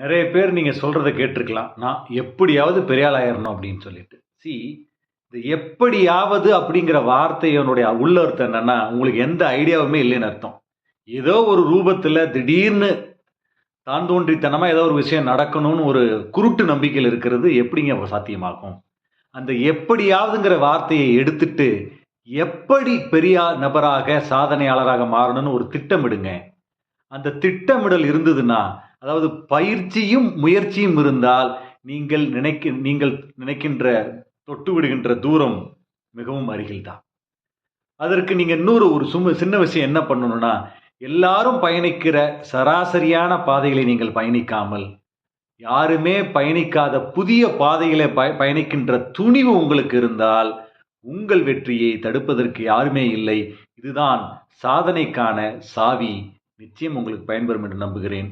நிறைய பேர் நீங்கள் சொல்கிறத கேட்டிருக்கலாம். நான் எப்படியாவது பெரிய ஆயிடணும் அப்படின்னு சொல்லிட்டு. சி இந்த எப்படியாவது அப்படிங்கிற வார்த்தையனுடைய உள்ள அர்த்தம் என்னன்னா உங்களுக்கு எந்த ஐடியாவுமே இல்லைன்னு அர்த்தம். ஏதோ ஒரு ரூபத்தில் திடீர்னு தான் தோன்றித்தனமாக ஏதோ ஒரு விஷயம் நடக்கணும்னு ஒரு குருட்டு நம்பிக்கையில் இருக்கிறது எப்படிங்க சாத்தியமாகும்? அந்த எப்படியாவதுங்கிற வார்த்தையை எடுத்துட்டு எப்படி பெரிய நபராக சாதனையாளராக மாறணும்னு ஒரு திட்டமிடுங்க. அந்த திட்டமிடல் இருந்ததுன்னா அதாவது பயிற்சியும் முயற்சியும் இருந்தால் நீங்கள் நினைக்க நீங்கள் நினைக்கின்ற தொட்டு விடுகின்ற தூரம் மிகவும் அருகில்தான். அதற்கு நீங்கள் இன்னொரு ஒரு சும சின்ன விஷயம் என்ன பண்ணணும்னா எல்லாரும் பயணிக்கிற சராசரியான பாதைகளை நீங்கள் பயணிக்காமல் யாருமே பயணிக்காத புதிய பாதைகளை பய பயணிக்கின்ற துணிவு உங்களுக்கு இருந்தால் உங்கள் வெற்றியை தடுப்பதற்கு யாருமே இல்லை. இதுதான் சாதனைக்கான சாவி. நிச்சயம் உங்களுக்கு பயன்பெறும் என்று நம்புகிறேன்.